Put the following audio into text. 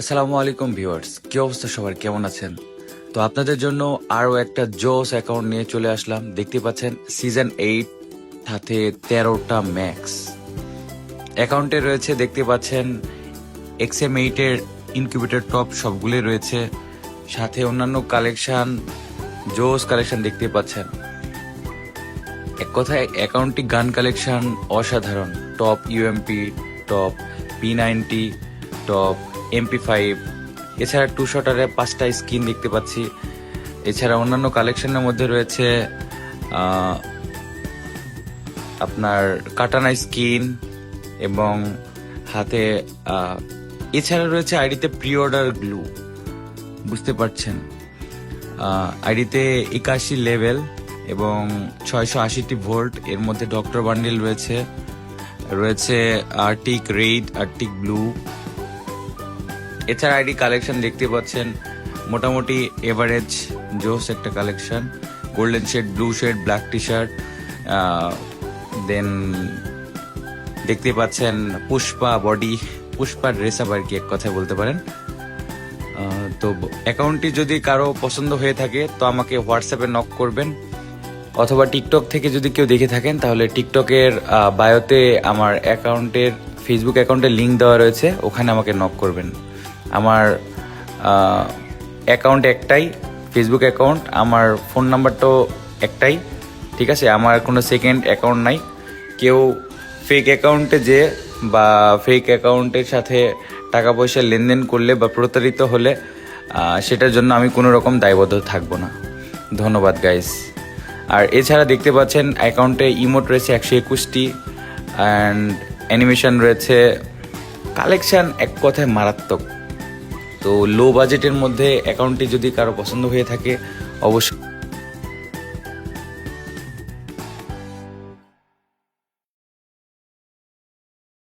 আসসালামু আলাইকুম ভিউয়ার্স। কি অবস্থা সবার? কেমন আছেন? তো আপনাদের জন্য আরও একটা জোস অ্যাকাউন্ট নিয়ে চলে আসলাম। দেখতে পাচ্ছেন, সিজন এইট, সাথে তেরোটা ম্যাক্স। অ্যাকাউন্টে রয়েছে, দেখতে পাচ্ছেন, এক্সএম এইটের ইনকিউবেটর টপ সবগুলোই রয়েছে। সাথে অন্যান্য কালেকশন, জোস কালেকশন দেখতে পাচ্ছেন। এক কথায়, অ্যাকাউন্টটি গান কালেকশন অসাধারণ। Top UMP, top P ninety, top MP five এছাড়া টু শটারে পাঁচটা স্কিন দেখতে পাচ্ছি। এছাড়া অন্যান্য কালেকশনের মধ্যে রয়েছে আপনার কাটানা স্কিন এবং হাতে এছাড়া রয়েছে আইডিতে প্রি অর্ডার গ্লু বুঝতে পারছেন? আইডিতে একাশি লেভেল এবং ছয়শো আশিটি ভোল্ট এর মধ্যে ডক্টর বান্ডিল রয়েছে। রয়েছে আর্টিক রেড আর্টিক ব্লু এছাড়া আইডি কালেকশন দেখতে পাচ্ছেন। মোটামুটি এভারেজ জোস একটা collection. Golden shade, blue shade, black T shirt then দেখতে পাচ্ছেন Pushpa body. Pushpa dress up আর কি এক কথায় বলতে পারেন? তো অ্যাকাউন্টটি যদি কারও পছন্দ হয়ে থাকে, তো আমাকে হোয়াটসঅ্যাপে নক করবেন। অথবা টিকটক থেকে যদি কেউ দেখে থাকেন, তাহলে টিকটকের বায়োতে আমার অ্যাকাউন্টের ফেসবুক অ্যাকাউন্টের লিঙ্ক দেওয়া রয়েছে, ওখানে আমাকে নক করবেন। আমার অ্যাকাউন্ট একটাই ফেসবুক অ্যাকাউন্ট আমার ফোন নাম্বারটাও একটাই, ঠিক আছে? আমার কোনো সেকেন্ড অ্যাকাউন্ট নাই। কেউ ফেক অ্যাকাউন্টে যে বা ফেক অ্যাকাউন্টের সাথে টাকা পয়সা লেনদেন করলে বা প্রতারিত হলে সেটার জন্য আমি কোনো রকম দায়বদ্ধ থাকব না। ধন্যবাদ গাইস আর এছাড়া দেখতে পাচ্ছেন অ্যাকাউন্টে ইমোট রয়েছে একশো একুশটি অ্যান্ড অ্যানিমেশন রয়েছে কালেকশান এক কথায় মারাত্মক। তো লো বাজেটের মধ্যে অ্যাকাউন্টটি যদি কারও পছন্দ হয়ে থাকে অবশ্যই